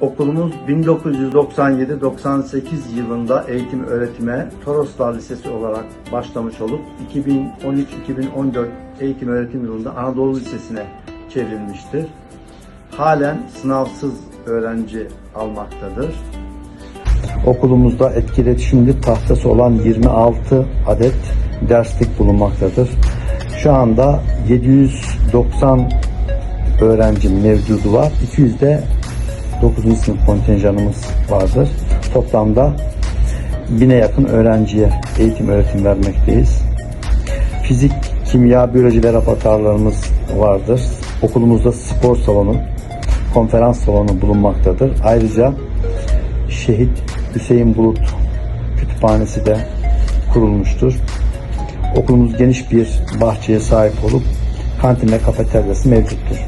Okulumuz 1997-98 yılında eğitim öğretime Toroslar Lisesi olarak başlamış olup 2013-2014 eğitim öğretim yılında Anadolu Lisesi'ne çevrilmiştir. Halen sınavsız öğrenci almaktadır. Okulumuzda etkili iletişimli tahtası olan 26 adet derslik bulunmaktadır. Şu anda 790 öğrenci mevcudu var. 200 de 9. sınıf kontenjanımız vardır. Toplamda 1000'e yakın öğrenciye eğitim öğretim vermekteyiz. Fizik, kimya, biyoloji ve laboratuvarlarımız vardır. Okulumuzda spor salonu, konferans salonu bulunmaktadır. Ayrıca Şehit Hüseyin Bulut Kütüphanesi de kurulmuştur. Okulumuz geniş bir bahçeye sahip olup kantin ve kafeteryası mevcuttur.